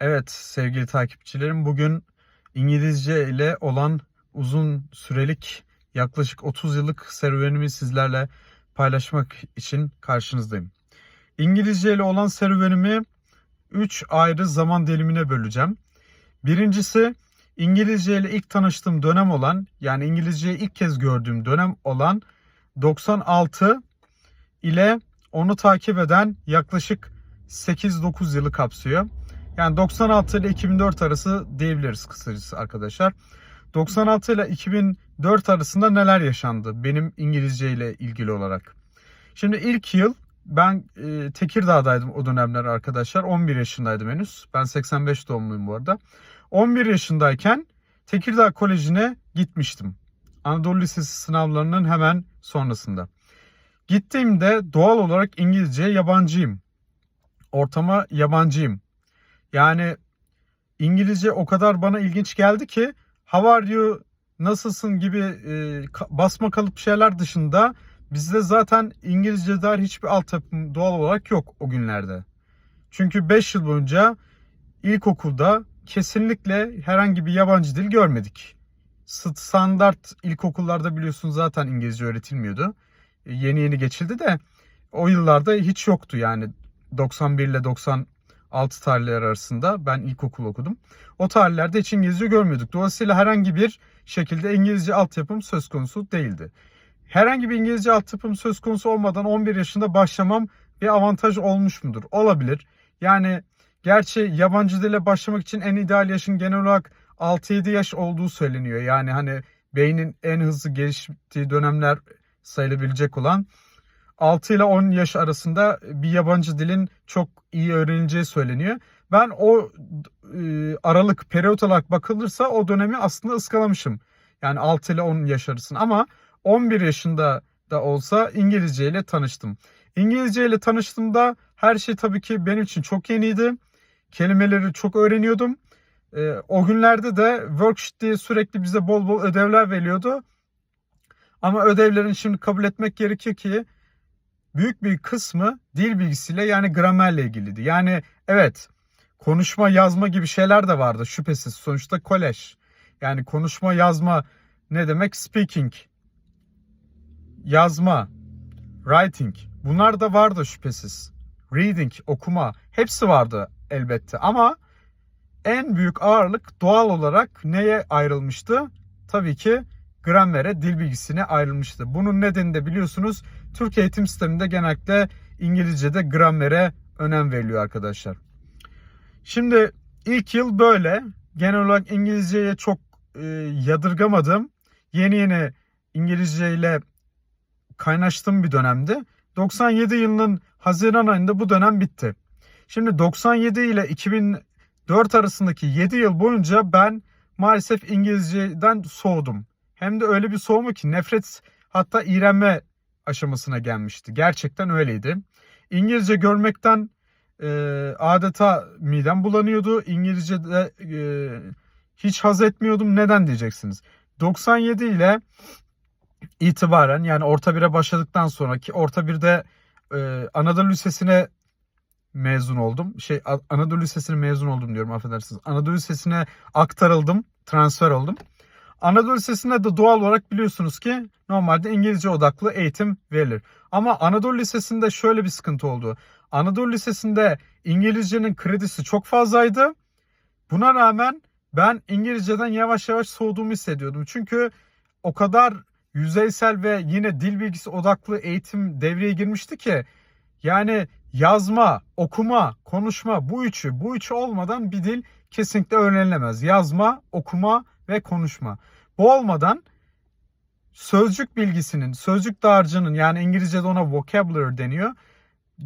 Evet sevgili takipçilerim bugün İngilizce ile olan uzun sürelik yaklaşık 30 yıllık serüvenimi sizlerle paylaşmak için karşınızdayım. İngilizce ile olan serüvenimi 3 ayrı zaman dilimine böleceğim. Birincisi İngilizce ile ilk tanıştığım dönem olan yani İngilizceyi ilk kez gördüğüm dönem olan 96 ile onu takip eden yaklaşık 8-9 yılı kapsıyor. Yani 96 ile 2004 arası diyebiliriz kısacası arkadaşlar. 96 ile 2004 arasında neler yaşandı benim İngilizce ile ilgili olarak. Şimdi ilk yıl ben e, Tekirdağ'daydım o dönemler arkadaşlar. 11 yaşındaydım henüz. Ben 85 doğumluyum bu arada. 11 yaşındayken Tekirdağ Koleji'ne gitmiştim. Anadolu Lisesi sınavlarının hemen sonrasında. Gittiğimde doğal olarak İngilizce yabancıyım. Ortama yabancıyım. Yani İngilizce o kadar bana ilginç geldi ki how are you, nasılsın gibi e, basma kalıp şeyler dışında bizde zaten İngilizce dair hiçbir altyapım doğal olarak yok o günlerde. Çünkü 5 yıl boyunca ilkokulda kesinlikle herhangi bir yabancı dil görmedik. Standart ilkokullarda biliyorsunuz zaten İngilizce öğretilmiyordu. E, Yeni yeni geçildi de o yıllarda hiç yoktu yani 91 ile 96 tarihleri arasında ben ilkokul okudum. O tarihlerde hiç İngilizce görmüyorduk. Dolayısıyla herhangi bir şekilde İngilizce altyapım söz konusu değildi. Herhangi bir İngilizce altyapım söz konusu olmadan 11 yaşında başlamam bir avantaj olmuş mudur? Olabilir. Yani gerçi yabancı dile başlamak için en ideal yaşın genel olarak 6-7 yaş olduğu söyleniyor. Yani hani beynin en hızlı geliştiği dönemler sayılabilecek olan 6 ile 10 yaş arasında bir yabancı dilin çok iyi öğrenileceği söyleniyor. Ben o e, aralık periyot olarak bakılırsa o dönemi aslında ıskalamışım. Yani 6 ile 10 yaş arasında ama 11 yaşında da olsa İngilizce ile tanıştım. İngilizce ile tanıştığımda her şey tabii ki benim için çok yeniydi. Kelimeleri çok öğreniyordum. E, o günlerde de worksheet diye sürekli bize bol bol ödevler veriyordu. Ama ödevlerin şimdi kabul etmek gerekiyor ki büyük bir kısmı dil bilgisiyle yani gramerle ilgiliydi. Yani evet konuşma yazma gibi şeyler de vardı şüphesiz. Sonuçta kolej. Yani konuşma yazma ne demek? Speaking. Yazma. Writing. Bunlar da vardı şüphesiz. Reading, okuma. Hepsi vardı elbette. Ama en büyük ağırlık doğal olarak neye ayrılmıştı? Tabii ki gramere, dil bilgisine ayrılmıştı. Bunun nedeni de biliyorsunuz Türk eğitim sisteminde genellikle İngilizce'de gramere önem veriliyor arkadaşlar. Şimdi ilk yıl böyle. Genel olarak İngilizceye çok e, yadırgamadım. Yeni yeni İngilizce ile kaynaştığım bir dönemdi. 97 yılının Haziran ayında bu dönem bitti. Şimdi 97 ile 2004 arasındaki 7 yıl boyunca ben maalesef İngilizceden soğudum. Hem de öyle bir soğuma ki nefret hatta iğrenme aşamasına gelmişti. Gerçekten öyleydi. İngilizce görmekten e, adeta midem bulanıyordu. İngilizce'de e, hiç haz etmiyordum. Neden diyeceksiniz. 97 ile itibaren yani orta 1'e başladıktan sonra ki orta 1'de e, Anadolu Lisesi'ne mezun oldum. Şey Anadolu Lisesi'ne mezun oldum diyorum affedersiniz. Anadolu Lisesi'ne aktarıldım, transfer oldum. Anadolu Lisesi'nde de doğal olarak biliyorsunuz ki normalde İngilizce odaklı eğitim verilir. Ama Anadolu Lisesi'nde şöyle bir sıkıntı oldu. Anadolu Lisesi'nde İngilizcenin kredisi çok fazlaydı. Buna rağmen ben İngilizceden yavaş yavaş soğuduğumu hissediyordum. Çünkü o kadar yüzeysel ve yine dil bilgisi odaklı eğitim devreye girmişti ki yani yazma, okuma, konuşma bu üçü bu üçü olmadan bir dil kesinlikle öğrenilemez. Yazma, okuma ve konuşma. Bu olmadan sözcük bilgisinin, sözcük dağarcığının yani İngilizce'de ona vocabulary deniyor.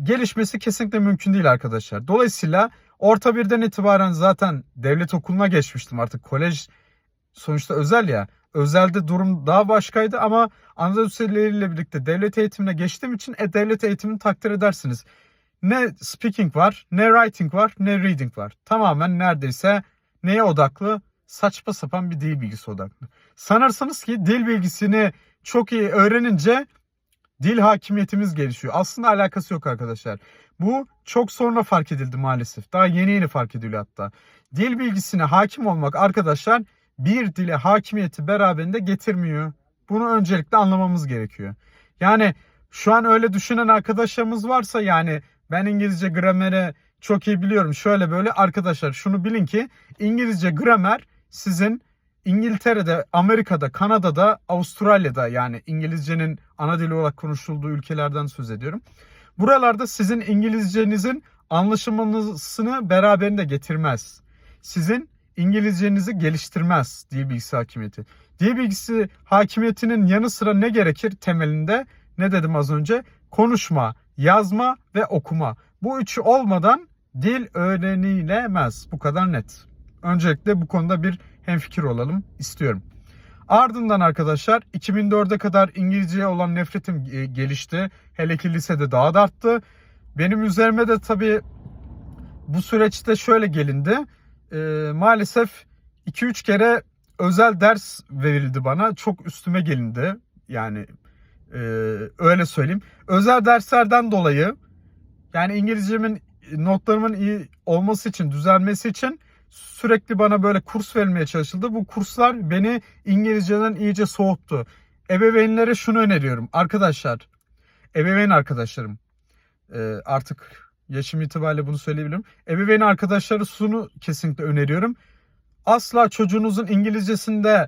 Gelişmesi kesinlikle mümkün değil arkadaşlar. Dolayısıyla orta birden itibaren zaten devlet okuluna geçmiştim artık. Kolej sonuçta özel ya. Özelde durum daha başkaydı ama Anadolu Liseleriyle birlikte devlet eğitimine geçtiğim için e, devlet eğitimini takdir edersiniz. Ne speaking var, ne writing var, ne reading var. Tamamen neredeyse neye odaklı? Saçma sapan bir dil bilgisi odaklı. Sanırsınız ki dil bilgisini çok iyi öğrenince dil hakimiyetimiz gelişiyor. Aslında alakası yok arkadaşlar. Bu çok sonra fark edildi maalesef. Daha yeni yeni fark ediliyor hatta. Dil bilgisine hakim olmak arkadaşlar bir dile hakimiyeti beraberinde getirmiyor. Bunu öncelikle anlamamız gerekiyor. Yani şu an öyle düşünen arkadaşlarımız varsa yani ben İngilizce gramere çok iyi biliyorum. Şöyle böyle arkadaşlar şunu bilin ki İngilizce gramer sizin İngiltere'de, Amerika'da, Kanada'da, Avustralya'da yani İngilizcenin ana dili olarak konuşulduğu ülkelerden söz ediyorum. Buralarda sizin İngilizcenizin anlaşılmasını beraberinde getirmez. Sizin İngilizcenizi geliştirmez dil bilgisi hakimiyeti. Dil bilgisi hakimiyetinin yanı sıra ne gerekir temelinde? Ne dedim az önce? Konuşma, yazma ve okuma. Bu üçü olmadan dil öğrenilemez. Bu kadar net. Öncelikle bu konuda bir hemfikir olalım istiyorum. Ardından arkadaşlar 2004'e kadar İngilizceye olan nefretim e, gelişti. Hele ki lisede daha da arttı. Benim üzerime de tabii bu süreçte şöyle gelindi. Ee, maalesef 2-3 kere özel ders verildi bana. Çok üstüme gelindi. Yani e, öyle söyleyeyim. Özel derslerden dolayı yani İngilizcemin notlarımın iyi olması için, düzelmesi için sürekli bana böyle kurs verilmeye çalışıldı. Bu kurslar beni İngilizceden iyice soğuttu. Ebeveynlere şunu öneriyorum. Arkadaşlar, ebeveyn arkadaşlarım e, artık yaşım itibariyle bunu söyleyebilirim. Ebeveyn arkadaşları şunu kesinlikle öneriyorum. Asla çocuğunuzun İngilizcesinde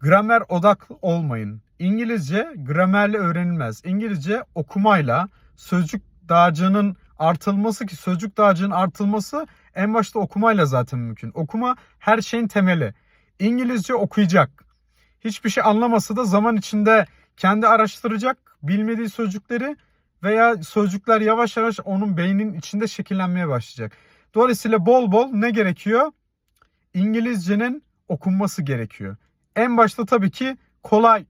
gramer odaklı olmayın. İngilizce gramerle öğrenilmez. İngilizce okumayla sözcük dağarcığının artılması ki sözcük dağarcığının artılması en başta okumayla zaten mümkün. Okuma her şeyin temeli. İngilizce okuyacak. Hiçbir şey anlamasa da zaman içinde kendi araştıracak bilmediği sözcükleri veya sözcükler yavaş yavaş onun beyninin içinde şekillenmeye başlayacak. Dolayısıyla bol bol ne gerekiyor? İngilizcenin okunması gerekiyor. En başta tabii ki kolay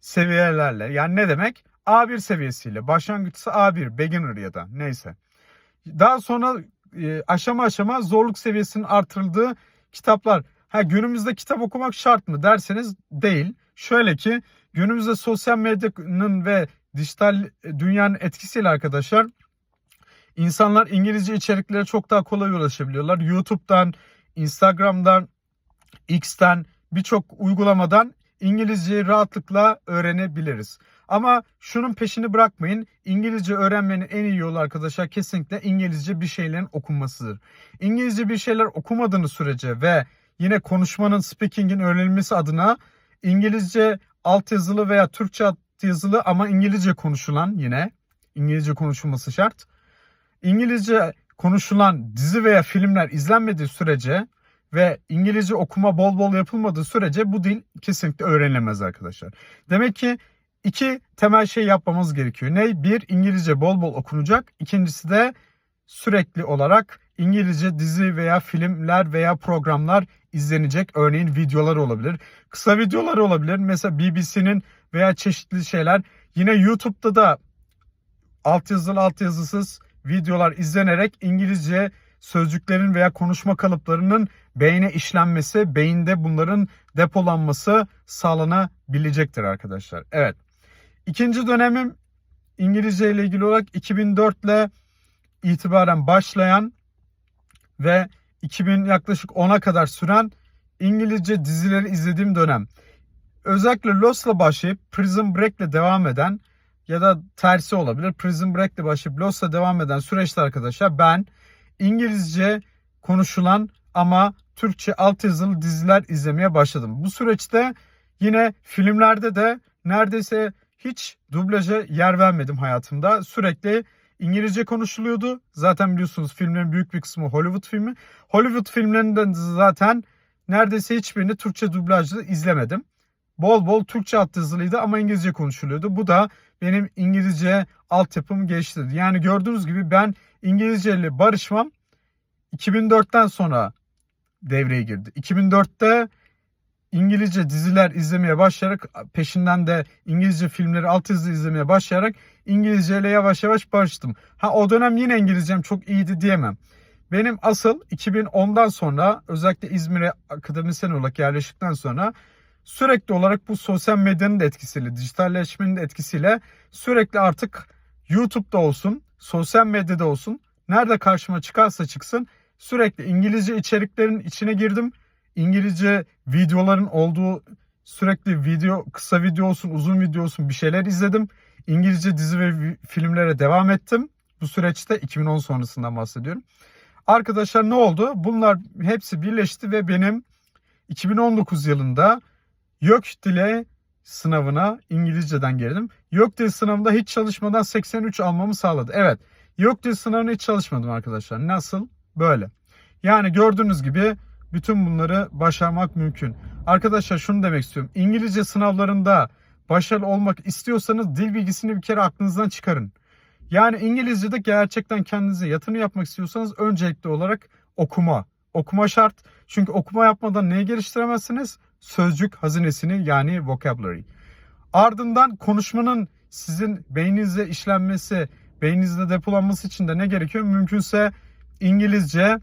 seviyelerle. Yani ne demek? A1 seviyesiyle. Başlangıçta A1, beginner ya da neyse. Daha sonra e, aşama aşama zorluk seviyesinin artırıldığı kitaplar. Ha günümüzde kitap okumak şart mı derseniz değil. Şöyle ki günümüzde sosyal medyanın ve dijital dünyanın etkisiyle arkadaşlar insanlar İngilizce içeriklere çok daha kolay ulaşabiliyorlar. YouTube'dan, Instagram'dan, X'ten birçok uygulamadan İngilizceyi rahatlıkla öğrenebiliriz. Ama şunun peşini bırakmayın. İngilizce öğrenmenin en iyi yolu arkadaşlar kesinlikle İngilizce bir şeylerin okunmasıdır. İngilizce bir şeyler okumadığınız sürece ve yine konuşmanın, speaking'in öğrenilmesi adına İngilizce altyazılı veya Türkçe altyazılı ama İngilizce konuşulan yine İngilizce konuşulması şart. İngilizce konuşulan dizi veya filmler izlenmediği sürece ve İngilizce okuma bol bol yapılmadığı sürece bu dil kesinlikle öğrenilemez arkadaşlar. Demek ki iki temel şey yapmamız gerekiyor. Ne? Bir, İngilizce bol bol okunacak. İkincisi de sürekli olarak İngilizce dizi veya filmler veya programlar izlenecek. Örneğin videolar olabilir. Kısa videolar olabilir. Mesela BBC'nin veya çeşitli şeyler. Yine YouTube'da da altyazılı altyazısız videolar izlenerek İngilizce sözcüklerin veya konuşma kalıplarının beyne işlenmesi, beyinde bunların depolanması sağlanabilecektir arkadaşlar. Evet. İkinci dönemim İngilizce ile ilgili olarak 2004 ile itibaren başlayan ve 2000 yaklaşık 10'a kadar süren İngilizce dizileri izlediğim dönem. Özellikle Lost'la başlayıp Prison Break'le devam eden ya da tersi olabilir. Prison Break'le başlayıp Lost'la devam eden süreçte arkadaşlar ben İngilizce konuşulan ama Türkçe altyazılı diziler izlemeye başladım. Bu süreçte yine filmlerde de neredeyse hiç dublaja yer vermedim hayatımda. Sürekli İngilizce konuşuluyordu. Zaten biliyorsunuz filmlerin büyük bir kısmı Hollywood filmi. Hollywood filmlerinden zaten neredeyse hiçbirini Türkçe dublajlı izlemedim. Bol bol Türkçe altyazılıydı ama İngilizce konuşuluyordu. Bu da benim İngilizce altyapımı geliştirdi. Yani gördüğünüz gibi ben İngilizce ile barışmam 2004'ten sonra devreye girdi. 2004'te İngilizce diziler izlemeye başlayarak peşinden de İngilizce filmleri altyazılı izlemeye başlayarak İngilizce ile yavaş yavaş barıştım. Ha o dönem yine İngilizcem çok iyiydi diyemem. Benim asıl 2010'dan sonra özellikle İzmir'e akademisyen olarak yerleştikten sonra sürekli olarak bu sosyal medyanın da etkisiyle, dijitalleşmenin de etkisiyle sürekli artık YouTube'da olsun, sosyal medyada olsun, nerede karşıma çıkarsa çıksın sürekli İngilizce içeriklerin içine girdim. İngilizce videoların olduğu sürekli video, kısa video olsun, uzun video olsun bir şeyler izledim. İngilizce dizi ve filmlere devam ettim. Bu süreçte 2010 sonrasından bahsediyorum. Arkadaşlar ne oldu? Bunlar hepsi birleşti ve benim 2019 yılında YÖK dile sınavına İngilizceden girdim. YÖK dil sınavında hiç çalışmadan 83 almamı sağladı. Evet, YÖK dil sınavına hiç çalışmadım arkadaşlar. Nasıl? Böyle. Yani gördüğünüz gibi bütün bunları başarmak mümkün. Arkadaşlar şunu demek istiyorum. İngilizce sınavlarında başarılı olmak istiyorsanız dil bilgisini bir kere aklınızdan çıkarın. Yani İngilizce'de gerçekten kendinize yatırım yapmak istiyorsanız öncelikli olarak okuma. Okuma şart. Çünkü okuma yapmadan neyi geliştiremezsiniz? Sözcük hazinesini yani vocabulary. Ardından konuşmanın sizin beyninizde işlenmesi, beyninizde depolanması için de ne gerekiyor? Mümkünse İngilizce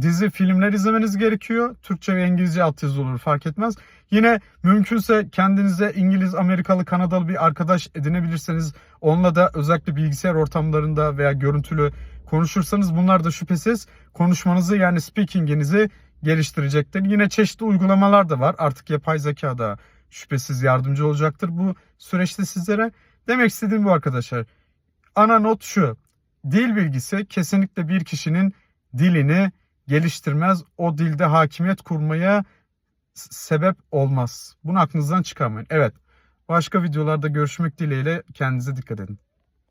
dizi, filmler izlemeniz gerekiyor. Türkçe ve İngilizce altyazı olur fark etmez. Yine mümkünse kendinize İngiliz, Amerikalı, Kanadalı bir arkadaş edinebilirseniz onunla da özellikle bilgisayar ortamlarında veya görüntülü konuşursanız bunlar da şüphesiz konuşmanızı yani speaking'inizi geliştirecektir. Yine çeşitli uygulamalar da var. Artık yapay zeka da şüphesiz yardımcı olacaktır bu süreçte sizlere. Demek istediğim bu arkadaşlar. Ana not şu. Dil bilgisi kesinlikle bir kişinin dilini geliştirmez. O dilde hakimiyet kurmaya sebep olmaz. Bunu aklınızdan çıkarmayın. Evet. Başka videolarda görüşmek dileğiyle kendinize dikkat edin.